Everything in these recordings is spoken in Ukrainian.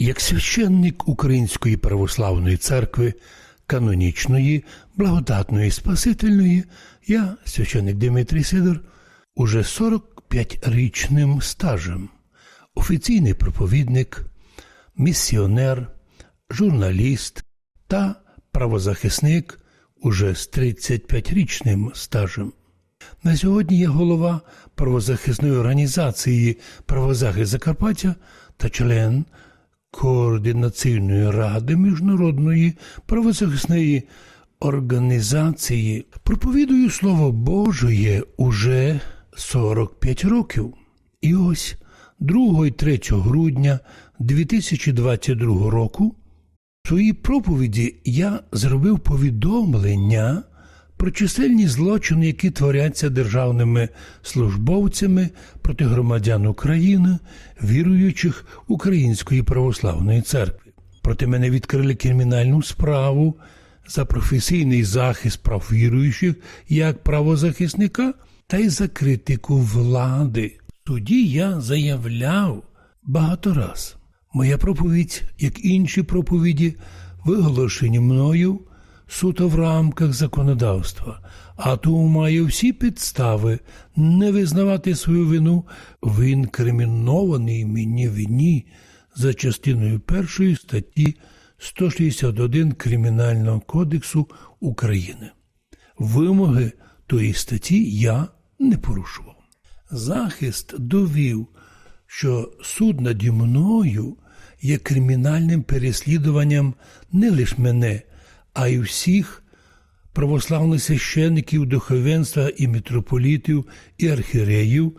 Як священник Української православної церкви, канонічної, благодатної, спасительної, я, священник Дмитрій Сидор, уже 45-річним стажем, офіційний проповідник, місіонер, журналіст та правозахисник уже з 35-річним стажем. На сьогодні я голова правозахисної організації Правозахист Закарпаття та член Координаційної ради міжнародної правозахисної організації. Проповідую Слово Божоє уже 45 років. І ось 2 і 3 грудня 2022 року в своїй проповіді я зробив повідомлення про чисельні злочини, які творяться державними службовцями проти громадян України, віруючих Української православної церкви. Проти мене відкрили кримінальну справу за професійний захист прав віруючих як правозахисника та й за критику влади. Тоді я заявляв багато раз. Моя проповідь, як інші проповіді, виголошені мною суто в рамках законодавства, а тому маю всі підстави не визнавати свою вину в інкримінованій мені вині за частиною першої статті 161 Кримінального кодексу України. Вимоги тої статті я не порушував. Захист довів, що суд наді мною є кримінальним переслідуванням не лише мене, а й всіх православних священиків, духовенства і митрополітів і архіреїв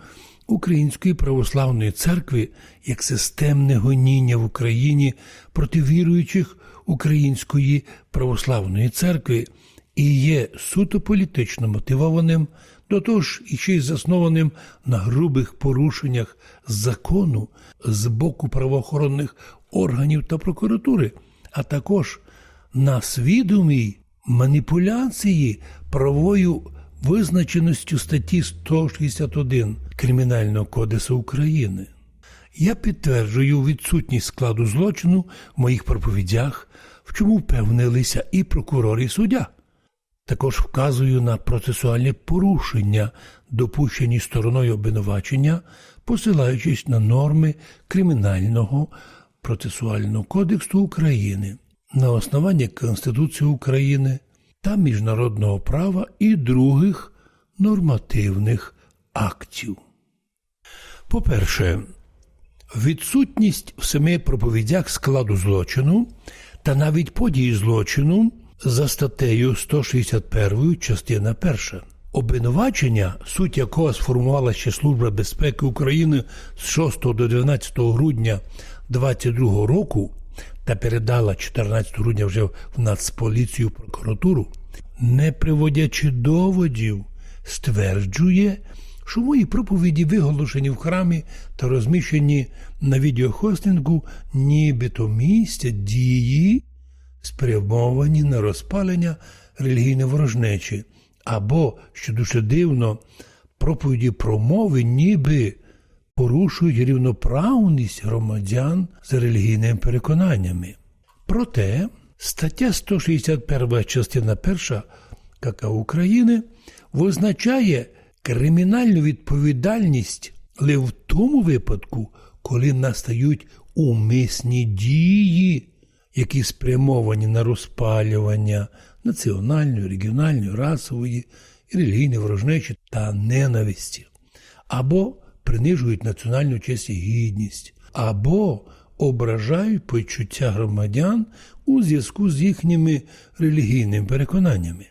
Української православної церкви як системне гоніння в Україні проти віруючих Української православної церкви і є суто політично мотивованим, до того ж і ще й заснованим на грубих порушеннях закону з боку правоохоронних органів та прокуратури, а також на свідомій маніпуляції правовою визначеністю статті 161 Кримінального кодексу України. Я підтверджую відсутність складу злочину в моїх проповідях, в чому впевнилися і прокурор, і суддя. Також вказую на процесуальні порушення, допущені стороною обвинувачення, посилаючись на норми Кримінального процесуального кодексу України на основанні Конституції України та міжнародного права і других нормативних актів. По-перше, відсутність в семи проповідях складу злочину та навіть події злочину за статтею 161 частина 1. Обвинувачення, суть якого сформувала ще Служба безпеки України з 6 до 12 грудня 2022 року та передала 14 грудня вже в Нацполіцію прокуратуру, не приводячи доводів, стверджує, що мої проповіді виголошені в храмі та розміщені на відеохостингу, нібито містять дії, спрямовані на розпалення релігійної ворожнечі, або, що дуже дивно, проповіді про мови ніби порушують рівноправність громадян з релігійними переконаннями. Проте стаття 161 частина 1 КК України визначає кримінальну відповідальність лише в тому випадку, коли настають умисні дії, які спрямовані на розпалювання національної, регіональної, расової і релігійної ворожнечі та ненависті, або принижують національну честь і гідність, або ображають почуття громадян у зв'язку з їхніми релігійними переконаннями.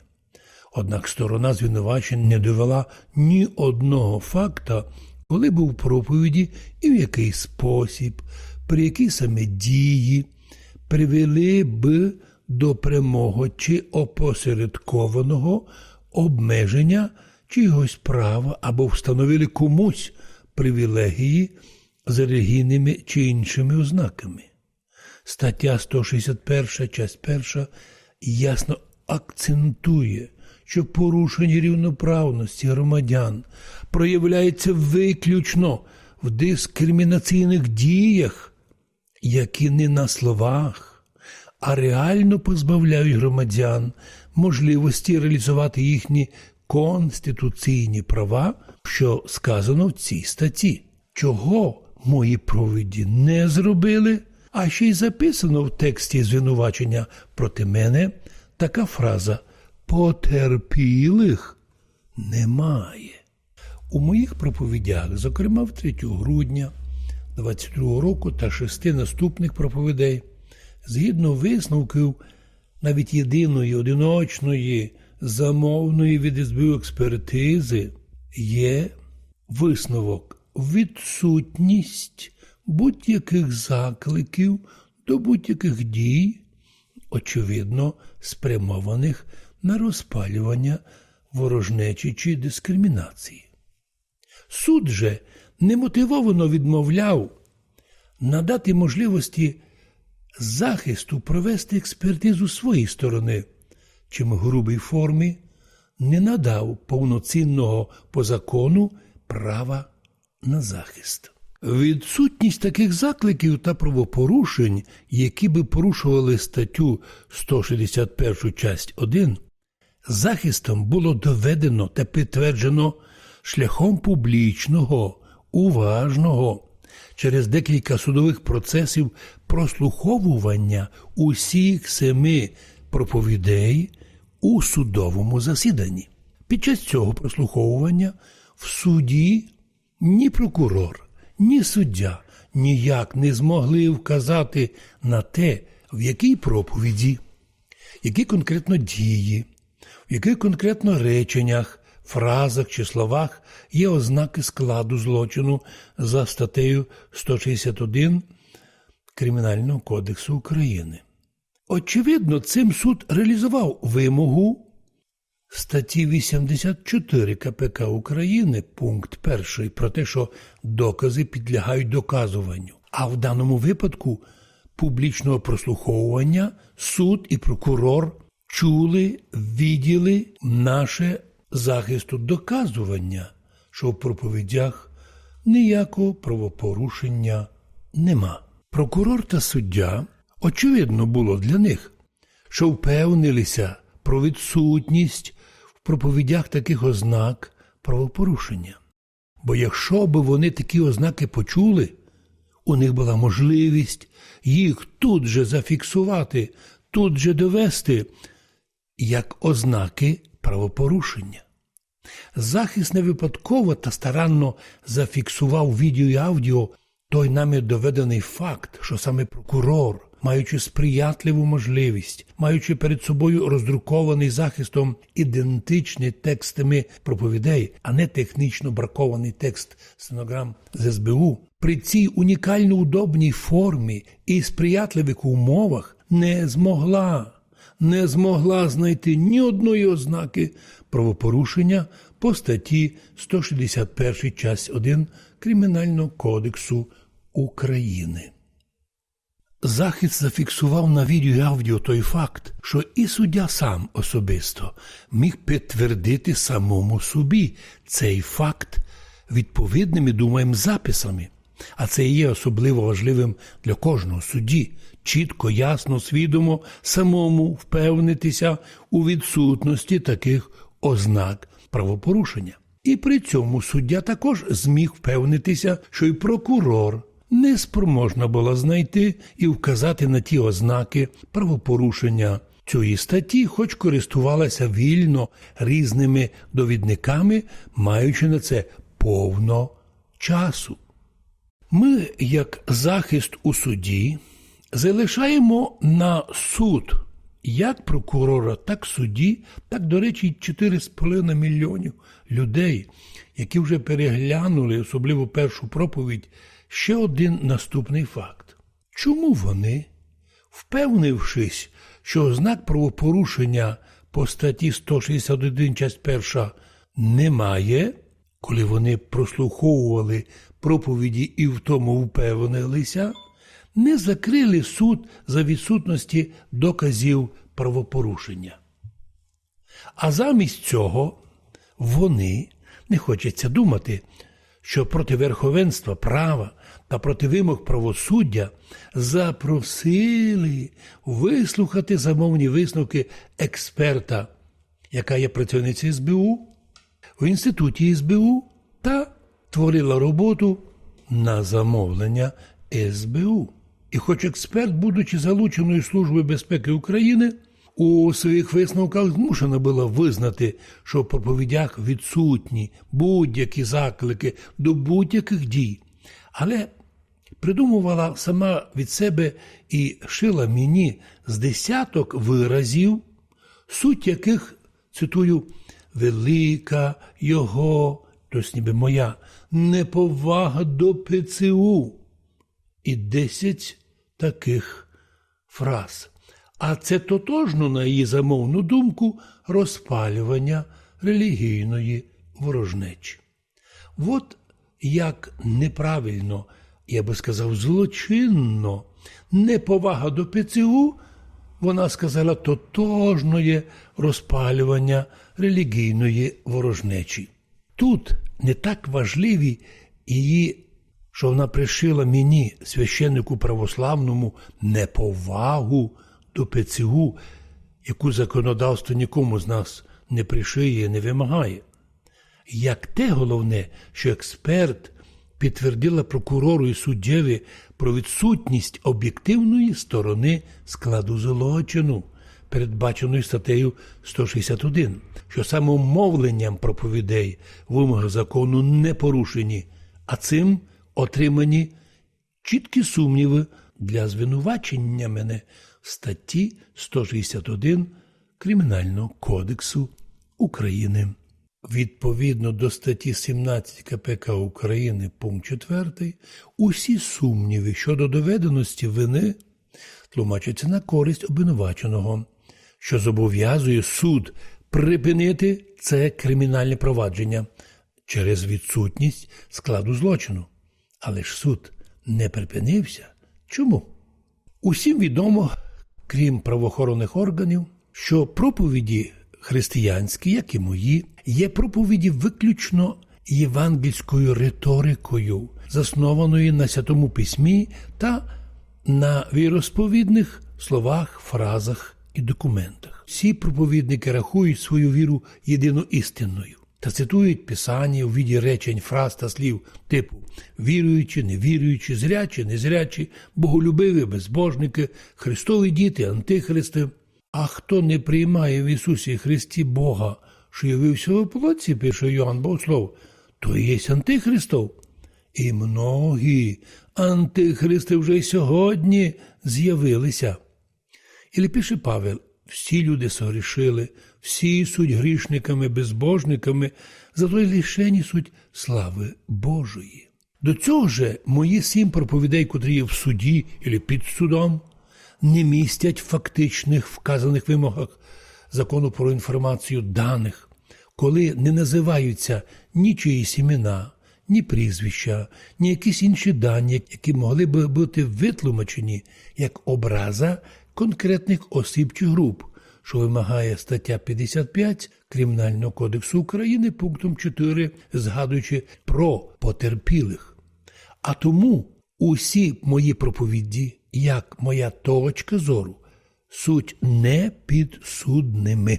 Однак сторона звинувачень не довела ні одного факта, коли був проповіді і в який спосіб, при які саме дії привели б до прямого чи опосередкованого обмеження чогось права або встановили комусь привілегії з релігійними чи іншими ознаками. Стаття 161, часть 1 ясно акцентує, що порушення рівноправності громадян проявляється виключно в дискримінаційних діях які не на словах, а реально позбавляють громадян можливості реалізувати їхні конституційні права, що сказано в цій статті. Чого мої провиді не зробили, а ще й записано в тексті звинувачення проти мене така фраза потерпілих немає. У моїх проповідях, зокрема в 3 грудня 22 року та шести наступних проповідей, згідно висновків навіть єдиної одиночної замовної від СБУ експертизи, є висновок відсутність будь-яких закликів до будь-яких дій, очевидно, спрямованих на розпалювання ворожнечі чи дискримінації. Суд же немотивовано відмовляв надати можливості захисту провести експертизу своєї сторони, чим грубій формі не надав повноцінного по закону права на захист. Відсутність таких закликів та правопорушень, які би порушували статтю 161 часть 1, захистом було доведено та підтверджено шляхом публічного, уважного, через декілька судових процесів прослуховування усіх семи проповідей у судовому засіданні. Під час цього прослуховування в суді ні прокурор, ні суддя ніяк не змогли вказати на те, в якій проповіді, які конкретно дії, в яких конкретно реченнях, фразах чи словах є ознаки складу злочину за статтею 161 Кримінального кодексу України. Очевидно, цим суд реалізував вимогу статті 84 КПК України, пункт 1, про те, що докази підлягають доказуванню. А в даному випадку публічного прослуховування суд і прокурор чули, відділи наше захисту доказування, що в проповідях ніякого правопорушення нема. Прокурор та суддя, очевидно, було для них, що впевнилися про відсутність в проповідях таких ознак правопорушення. Бо якщо б вони такі ознаки почули, у них була можливість їх тут же зафіксувати, тут же довести як ознаки правопорушення. Захист не випадково та старанно зафіксував відео і аудіо той нами доведений факт, що саме прокурор, маючи сприятливу можливість, маючи перед собою роздрукований захистом ідентичний текстами проповідей, а не технічно бракований текст стенограм з СБУ, при цій унікально удобній формі і сприятливих умовах не змогла не змогла знайти ні одної ознаки правопорушення по статті 161 часть 1 Кримінального кодексу України. Захист зафіксував на відео і аудіо той факт, що і суддя сам особисто міг підтвердити самому собі цей факт відповідними, думаємо, записами. А це і є особливо важливим для кожного судді чітко, ясно, свідомо самому впевнитися у відсутності таких ознак правопорушення. І при цьому суддя також зміг впевнитися, що й прокурор не спроможна була знайти і вказати на ті ознаки правопорушення цієї статті, хоч користувалася вільно різними довідниками, маючи на це повно часу. Ми, як захист у суді, залишаємо на суд як прокурора, так судді, так, до речі, 4,5 мільйонів людей, які вже переглянули, особливо першу проповідь, ще один наступний факт. Чому вони, впевнившись, що ознак правопорушення по статті 161 часть 1 немає, коли вони прослуховували проповіді і в тому впевнилися, не закрили суд за відсутності доказів правопорушення. А замість цього вони, не хочеться думати, що проти верховенства права та проти вимог правосуддя запросили вислухати замовні висновки експерта, яка є працівницею СБУ в інституті СБУ та творила роботу на замовлення СБУ. І хоч експерт, будучи залученою Службою безпеки України, у своїх висновках змушена була визнати, що в проповідях відсутні будь-які заклики до будь-яких дій, але придумувала сама від себе і шила мені з десяток виразів, суть яких, цитую, велика його, тобто ніби моя, неповага до ПЦУ. І десять таких фраз. А це тотожно, на її замовну думку, розпалювання релігійної ворожнечі. От як неправильно, я би сказав, злочинно, неповага до ПЦУ, вона сказала, тотожноє розпалювання релігійної ворожнечі. Тут не так важливі її, що вона пришила мені, священнику православному, неповагу до ПЦУ, яку законодавство нікому з нас не пришиє, не вимагає. Як те головне, що експерт підтвердила прокурору і суддєві про відсутність об'єктивної сторони складу злочину, передбаченої статтею 161, що самомовленням проповідей вимоги закону не порушені, а цим отримані чіткі сумніви для звинувачення мене в статті 161 Кримінального кодексу України. Відповідно до статті 17 КПК України пункт 4, усі сумніви щодо доведеності вини тлумачаться на користь обвинуваченого, що зобов'язує суд припинити це кримінальне провадження через відсутність складу злочину. Але ж суд не припинився. Чому? Усім відомо, крім правоохоронних органів, що проповіді християнські, як і мої, є проповіді виключно євангельською риторикою, заснованою на святому письмі та на віросповідних словах, фразах і документах. Всі проповідники рахують свою віру єдино істинною та цитують писання у віді речень, фраз та слів типу віруючі, невіруючі, зрячі, незрячі, боголюбиві, безбожники, Христові діти, антихристи. А хто не приймає в Ісусі Христі Бога, що явився в плоті, пише Йоанн Богослов, то є антихристов. І многі антихристи вже й сьогодні з'явилися. І пише Павел, всі люди согрішили, всі суть грішниками, безбожниками, зато й лишені суть слави Божої. До цього же мої сім проповідей, котрі є в суді і під судом, не містять фактичних вказаних вимогах закону про інформацію даних, коли не називаються ні чиїсь імена, ні прізвища, ні якісь інші дані, які могли би бути витлумачені як образа конкретних осіб чи груп, що вимагає стаття 55 Кримінального кодексу України пунктом 4, згадуючи про потерпілих. А тому усі мої проповіді, як моя точка зору, суть не підсудними.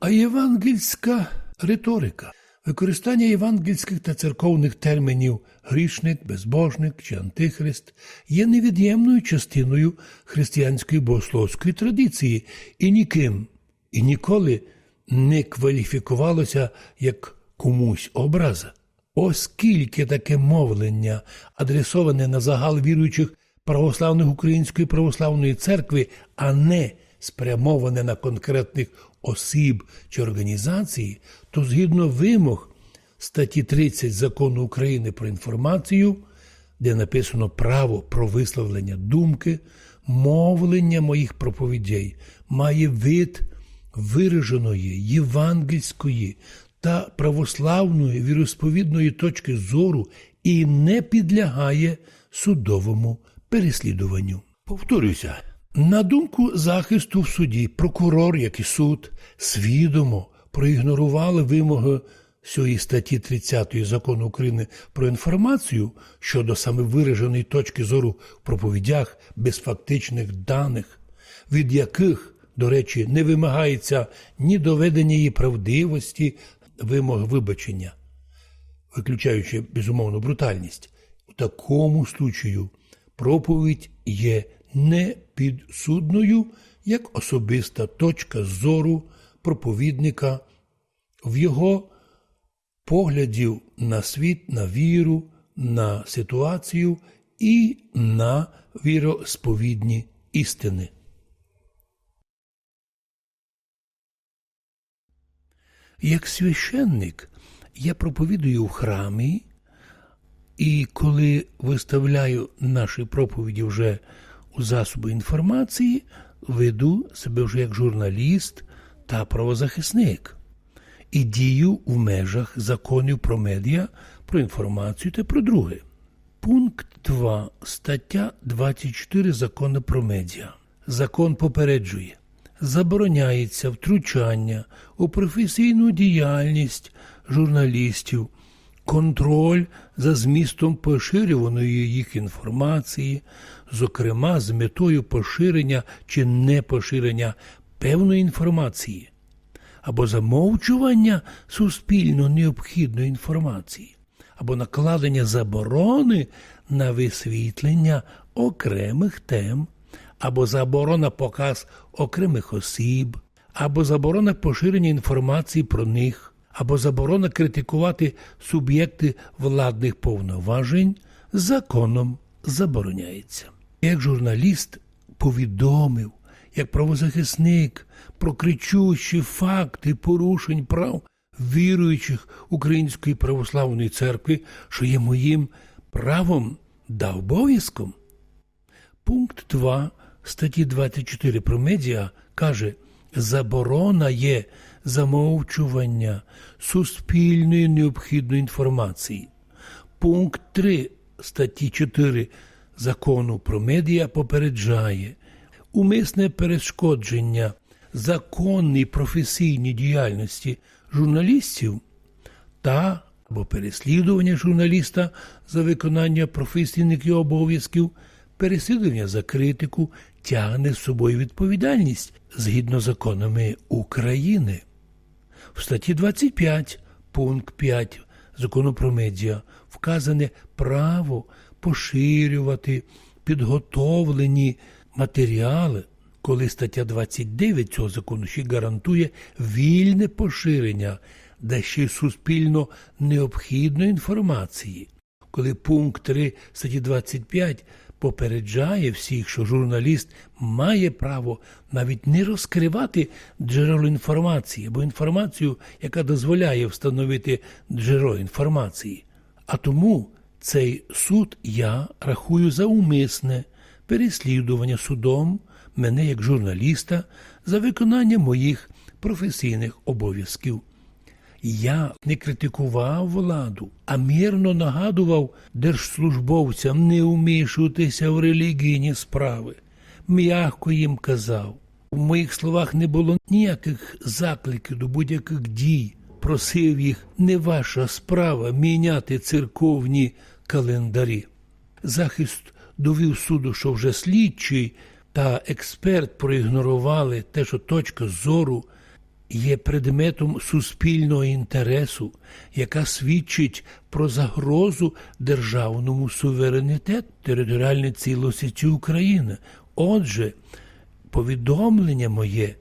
А євангельська риторика, використання євангельських та церковних термінів грішник, безбожник чи антихрист є невід'ємною частиною християнської богословської традиції і ніким і ніколи не кваліфікувалося як комусь образа. Оскільки таке мовлення, адресоване на загал віруючих православних Української православної церкви, а не спрямоване на конкретних осіб чи організації, то згідно вимог статті 30 закону України про інформацію, де написано право про висловлення думки, мовлення моїх проповідей має вид вираженої євангельської та православної віросповідної точки зору і не підлягає судовому переслідуванню. Повторюся, на думку захисту в суді, прокурор, як і суд, свідомо проігнорували вимоги цієї статті 30 закону України про інформацію щодо саме вираженої точки зору в проповідях без фактичних даних, від яких, до речі, не вимагається ні доведення її правдивості, вимог вибачення, виключаючи безумовну брутальність, у такому случаю проповідь є непідсудною як особиста точка зору проповідника в його поглядів на світ, на віру, на ситуацію і на віросповідні істини. Як священник я проповідую в храмі, і коли виставляю наші проповіді вже у засоби інформації, веду себе вже як журналіст та правозахисник і дію в межах законів про медіа, про інформацію та про друге. Пункт 2 стаття 24 закону про медіа. Закон попереджує. Забороняється втручання у професійну діяльність журналістів, контроль за змістом поширюваної їх інформації, зокрема з метою поширення чи непоширення певної інформації або замовчування суспільно необхідної інформації, або накладення заборони на висвітлення окремих тем, або заборона показ окремих осіб, або заборона поширення інформації про них, або заборона критикувати суб'єкти владних повноважень законом забороняється. Як журналіст повідомив, як правозахисник про кричущі факти порушень прав віруючих Української православної церкви, що є моїм правом та обов'язком. Пункт 2 статті 24 про медіа каже, заборона є замовчування суспільної необхідної інформації. Пункт 3 статті 4 закону про медіа попереджає умисне перешкодження законній професійній діяльності журналістів та або переслідування журналіста за виконання професійних його обов'язків, переслідування за критику тягне з собою відповідальність згідно законами України. В статті 25 пункт 5 закону про медіа вказане право поширювати підготовлені матеріали, коли стаття 29 цього закону ще гарантує вільне поширення да ще суспільно необхідної інформації, коли пункт 3 статті 25 попереджає всіх, що журналіст має право навіть не розкривати джерело інформації або інформацію, яка дозволяє встановити джерело інформації. А тому цей суд я рахую за умисне переслідування судом мене як журналіста за виконання моїх професійних обов'язків. Я не критикував владу, а мірно нагадував держслужбовцям не вмішуватися в релігійні справи. М'ягко їм казав. У моїх словах не було ніяких закликів до будь-яких дій. Просив їх не ваша справа міняти церковні календарі. Захист довів суду, що вже слідчий та експерт проігнорували те, що точка зору є предметом суспільного інтересу, яка свідчить про загрозу державному суверенітету територіальної цілості України. Отже, повідомлення моє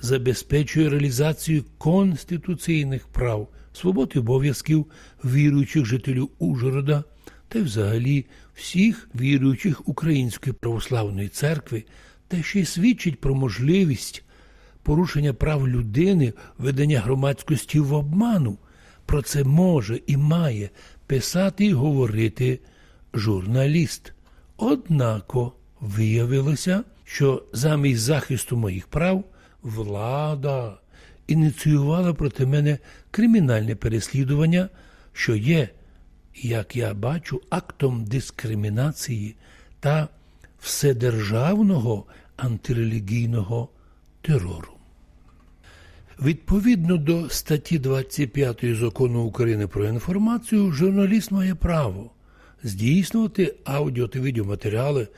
забезпечує реалізацію конституційних прав, свобод і обов'язків віруючих жителів Ужгорода та й взагалі всіх віруючих Української православної церкви, та ще й свідчить про можливість порушення прав людини, ведення громадськості в обману. Про це може і має писати і говорити журналіст. Однако виявилося, що замість захисту моїх прав влада ініціювала проти мене кримінальне переслідування, що є, як я бачу, актом дискримінації та вседержавного антирелігійного терору. Відповідно до статті 25 закону України про інформацію, журналіст має право здійснювати аудіо та відеоматеріали.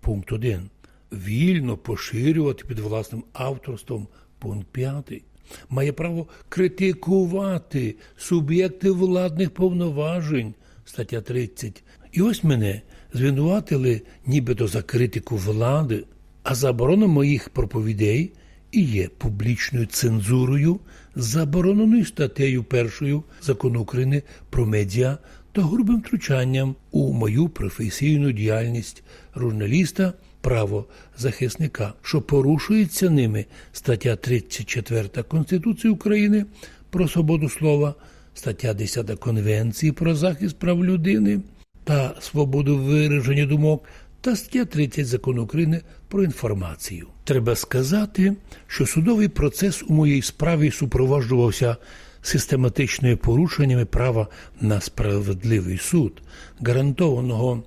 Пункт 1. Вільно поширювати під власним авторством. Пункт 5. Має право критикувати суб'єкти владних повноважень. Стаття 30. І ось мене звинуватили нібито за критику влади, а заборона моїх проповідей і є публічною цензурою, забороненою статтею першою закону України про медіа та грубим втручанням у мою професійну діяльність журналіста, право захисника, що порушується ними стаття 34 Конституції України про свободу слова, стаття 10 Конвенції про захист прав людини та свободу вираження думок та стаття 30 закону України про інформацію. Треба сказати, що судовий процес у моїй справі супроводжувався систематичними порушеннями права на справедливий суд, гарантованого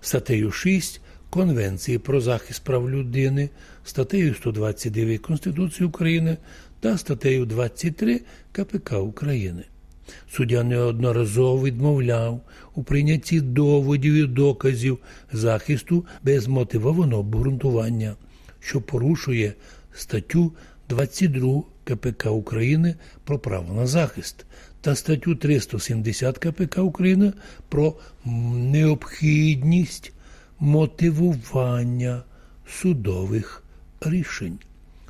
статтею 6 Конвенції про захист прав людини, статтею 129 Конституції України та статтею 23 КПК України. Суддя неодноразово відмовляв у прийнятті доводів і доказів захисту без мотивованого обґрунтування, що порушує статтю 22 КПК України про право на захист та статтю 370 КПК України про необхідність мотивування судових рішень.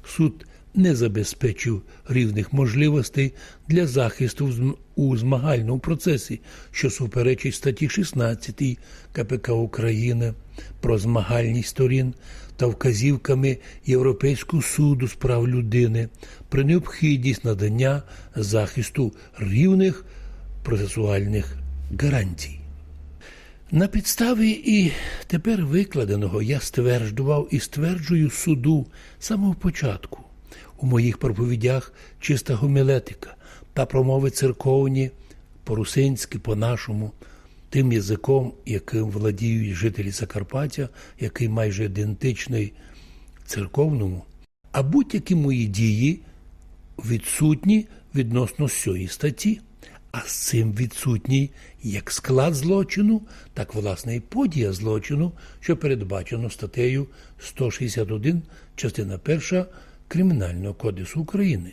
Суд не забезпечив рівних можливостей для захисту у змагальному процесі, що суперечить статті 16 КПК України про змагальність сторін та вказівками Європейського суду з прав людини про необхідність надання захисту рівних процесуальних гарантій. На підставі і тепер викладеного я стверджував і стверджую суду самого початку у моїх проповідях чиста гомілетика та промови церковні по-русинськи, по-нашому, тим язиком, яким владіють жителі Закарпаття, який майже ідентичний церковному, а будь-які мої дії відсутні відносно сьої статті. А з цим відсутній як склад злочину, так власне і подія злочину, що передбачено статтею 161, частина 1 Кримінального кодексу України.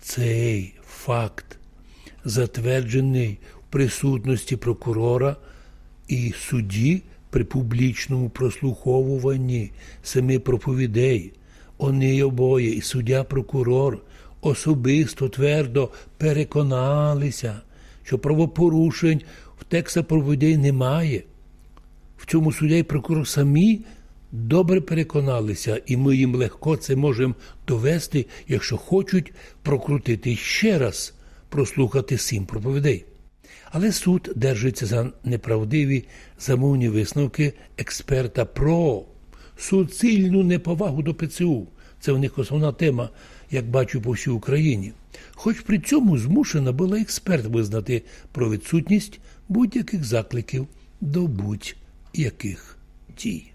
Цей факт затверджений в присутності прокурора і судді при публічному прослуховуванні семи проповідей. Вони обоє, і суддя-прокурор, особисто твердо переконалися, що правопорушень в текстах проповідей немає. В цьому суддя і прокурор самі добре переконалися, і ми їм легко це можемо довести, якщо хочуть прокрутити ще раз, прослухати сім проповідей. Але суд держиться за неправдиві замовні висновки експерта про суцільну неповагу до ПЦУ. Це в них основна тема, як бачу по всій Україні. Хоч при цьому змушена була експерт визнати про відсутність будь-яких закликів до будь-яких дій.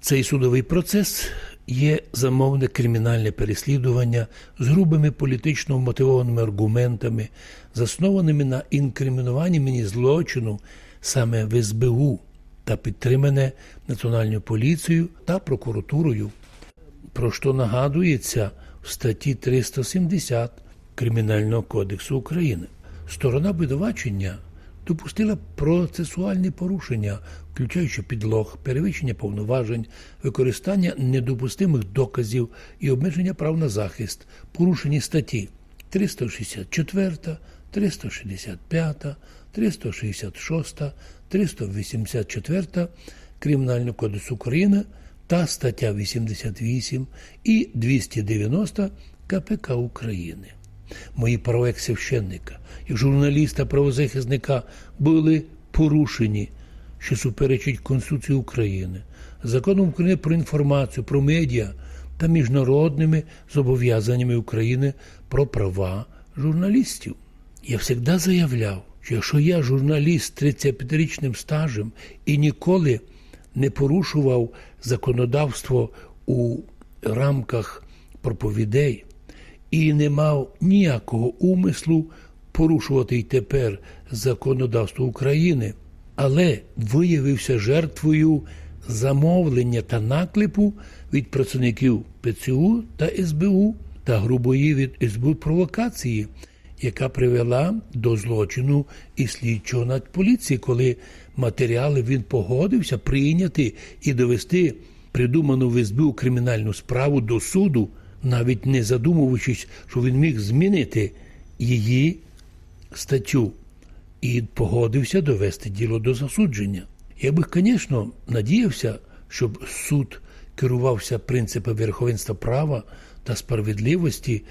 Цей судовий процес є замовне кримінальне переслідування з грубими політично мотивованими аргументами, заснованими на інкримінуванні мені злочину саме в СБУ та підтримане Національною поліцією та прокуратурою, про що нагадується в статті 370 Кримінального кодексу України. Сторона обвинувачення допустила процесуальні порушення, включаючи підлог, перевищення повноважень, використання недопустимих доказів і обмеження прав на захист, порушені статті 364, 365, 366, 384 Кримінального кодексу України та стаття 88 і 290 КПК України. Мої права як священника, як журналіста, правозахисника були порушені, що суперечить Конституції України, законом України про інформацію, про медіа та міжнародними зобов'язаннями України про права журналістів. Я завжди заявляв, що якщо я журналіст з 35-річним стажем і ніколи не порушував законодавство у рамках проповідей і не мав ніякого умислу порушувати й тепер законодавство України, але виявився жертвою замовлення та наклепу від працівників ПЦУ та СБУ та грубої від СБУ провокації, яка привела до злочину і слідчого нацполіції, коли матеріали він погодився прийняти і довести придуману в СБУ кримінальну справу до суду, навіть не задумуючись, що він міг змінити її статтю і погодився довести діло до засудження. Я би, звісно, надіявся, щоб суд керувався принципом верховенства права та справедливості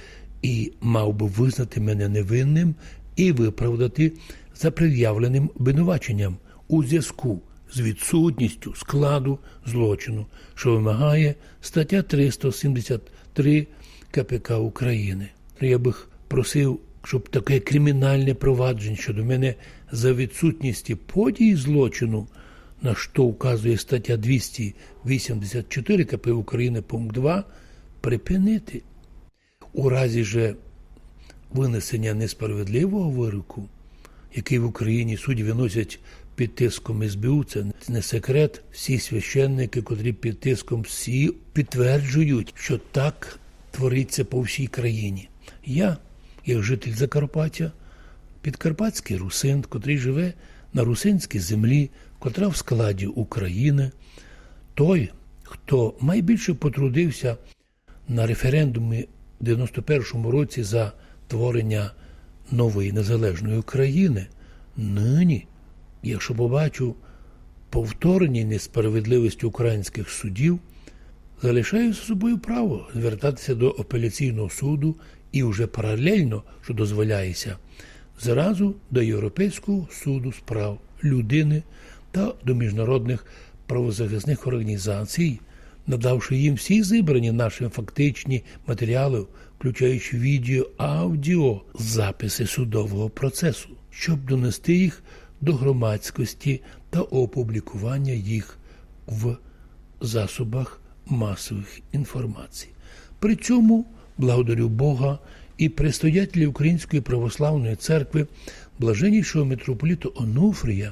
і мав би визнати мене невинним і виправдати за пред'явленим обвинуваченням у зв'язку з відсутністю складу злочину, що вимагає стаття 373 КПК України. Я би просив, щоб таке кримінальне провадження щодо мене за відсутністю події злочину, на що вказує стаття 284 КП України пункт 2, припинити. У разі же винесення несправедливого вироку, який в Україні судді виносять під тиском СБУ, це не секрет. Всі священники, котрі під тиском всі підтверджують, що так твориться по всій країні. Я, як житель Закарпаття, підкарпатський русин, котрий живе на русинській землі, котра в складі України, той, хто найбільше потрудився на референдумі в 91-му році за творення нової незалежної України, нині, якщо побачу повторені несправедливості українських судів, залишаю за собою право звертатися до апеляційного суду і вже паралельно, що дозволяється, зразу до Європейського суду з прав людини та до міжнародних правозахисних організацій, надавши їм всі зібрані наші фактичні матеріали, включаючи відео, аудіо, записи судового процесу, щоб донести їх до громадськості та опублікування їх в засобах масових інформацій. При цьому благодарю Бога і предстоятелі Української православної церкви, блаженнішого митрополіту Онуфрія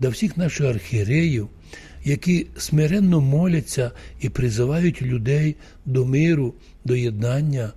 та всіх наших архієреїв, які смиренно моляться і призивають людей до миру, до єднання